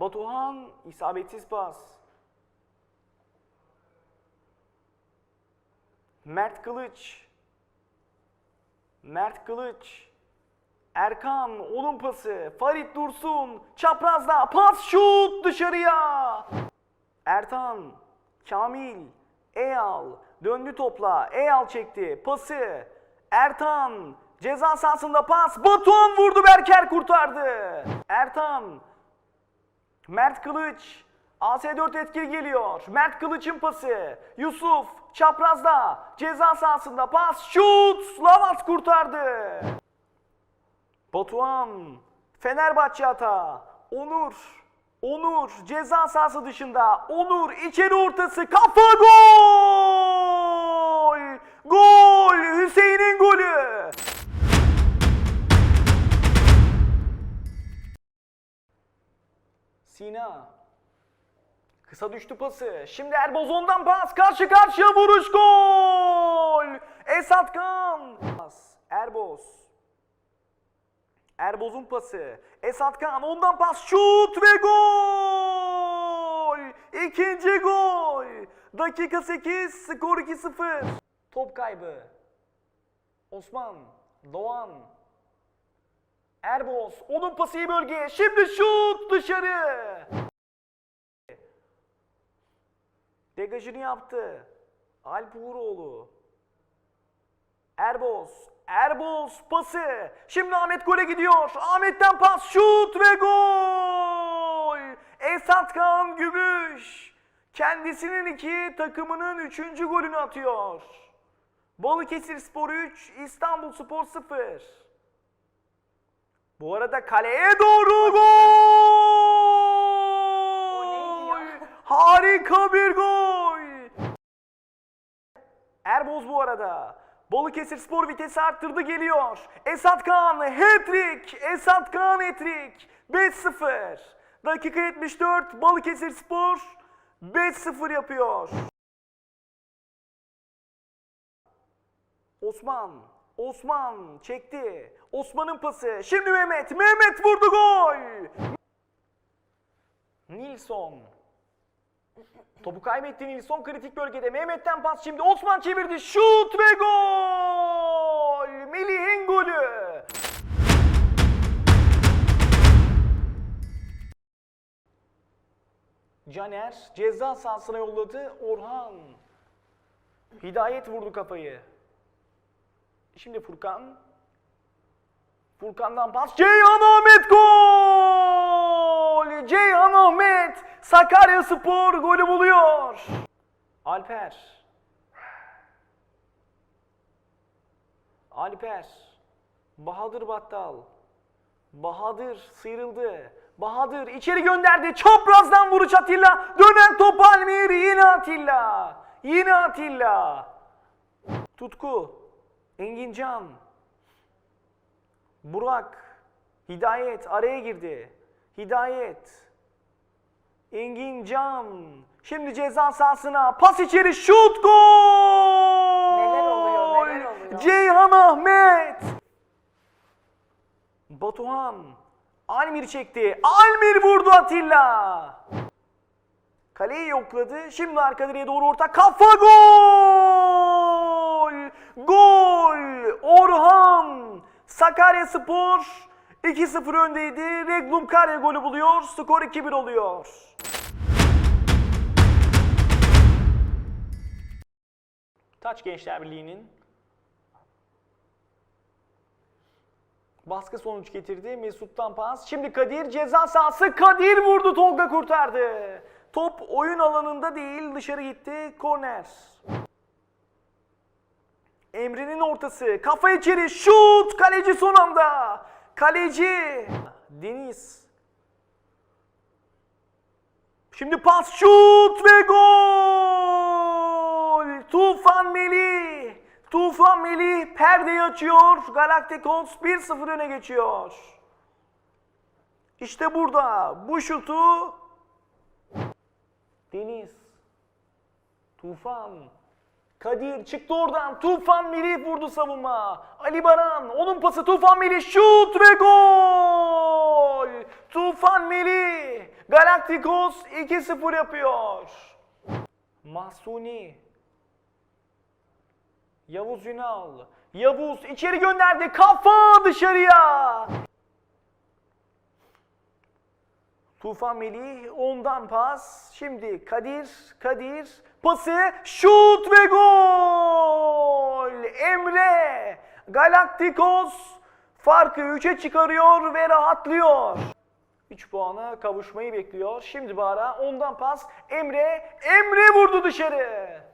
Batuhan isabetsiz pas. Mert Kılıç. Mert Kılıç. Erkan onun pası. Farit Dursun. Çaprazda pas şut dışarıya. Ertan. Kamil. Eyal. Döndü topla. Eyal çekti. Pası. Ertan. Ceza sahasında pas. Batuhan vurdu. Berker kurtardı. Ertan. Mert Kılıç. AS4 etkili geliyor. Mert Kılıç'ın pası. Yusuf çaprazda. Ceza sahasında pas. Şut. Lavas kurtardı. Batuhan. Fenerbahçe hata. Onur. Onur ceza sahası dışında. Onur içeri ortası. Kafa gol. Kısa düştü pası. Şimdi Erbozon'dan pas. Karşı karşıya vuruş gol. Esat Kan. Pas. Erboz. Erboz'un pası. Esat Kan ondan pas. Şut ve gol. İkinci gol. Dakika 8. Skor 2-0. Top kaybı. Osman. Doğan. Erboz. Onun pası iyi bölgeye. Şimdi şut dışarı. Degajını yaptı. Alp Uğuroğlu. Erboz. Erboz pası. Şimdi Ahmet gole gidiyor. Ahmet'ten pas, şut ve gol. Esat Kan Gümüş. Kendisinin iki, takımının üçüncü golünü atıyor. Balıkesir Spor 3, İstanbul Spor 0. Bu arada kaleye doğru gol! Harika bir gol! Erboz bu arada. Balıkesir Spor vitesi arttırdı geliyor. Esat Kaan hat-trick. Esat Kaan hat-trick. 5-0. Dakika 74 Balıkesir Spor 5-0 yapıyor. Osman. Osman çekti. Osman'ın pası. Şimdi Mehmet. Mehmet vurdu gol. Nilsson. Topu kaybetti Nilsson kritik bölgede. Mehmet'ten pas şimdi Osman çevirdi. Şut ve gol. Melih'in golü. Caner ceza sahasına yolladı. Orhan. Hidayet vurdu kafayı. Şimdi Furkan. Furkan'dan pas. Ceyhan Ahmet gol! Ceyhan Ahmet Sakarya Spor golü buluyor. Alper. Alper. Bahadır Battal. Bahadır sıyrıldı. Bahadır içeri gönderdi. Çaprazdan vuruş Atilla. Dönen top Almir. Yine Atilla. Yine Atilla. Tutku. Engincan. Burak. Hidayet araya girdi. Hidayet. Engincan. Şimdi ceza sahasına pas içeri şut gol! Neler oluyor, neler oluyor? Ceyhan Ahmet. Batuhan. Almir çekti. Almir vurdu Atilla. Kaleyi yokladı. Şimdi arka direğe doğru orta. Kafa gol! Gol! Orhan! Sakarya Spor 2-0 öndeydi. Reglum Karya golü buluyor. Skor 2-1 oluyor. Taç Gençler Birliği'nin baskı sonuç getirdi. Mesut'tan pas. Şimdi Kadir ceza sahası. Kadir vurdu. Tolga kurtardı. Top oyun alanında değil dışarı gitti. Korner. Emre'nin ortası. Kafa içeri. Şut. Kaleci son anda. Kaleci. Deniz. Şimdi pas şut ve gol! Tufan Melih. Tufan Melih perdeyi açıyor. Galacticos 1-0 öne geçiyor. İşte burada bu şutu Deniz. Tufan. Kadir çıktı oradan. Tufan Melih vurdu savunma. Ali Baran. Onun pası Tufan Melih. Şut ve gol. Tufan Melih. Galacticos 2-0 yapıyor. Mahsuni. Yavuz Ünal. Yavuz içeri gönderdi. Kafa dışarıya. Tufan Melih ondan pas. Şimdi Kadir, Kadir pası, şut ve gol! Emre Galacticos farkı 3'e çıkarıyor ve rahatlıyor. 3 puana kavuşmayı bekliyor. Şimdi Bahara ondan pas. Emre, Emre vurdu dışarı.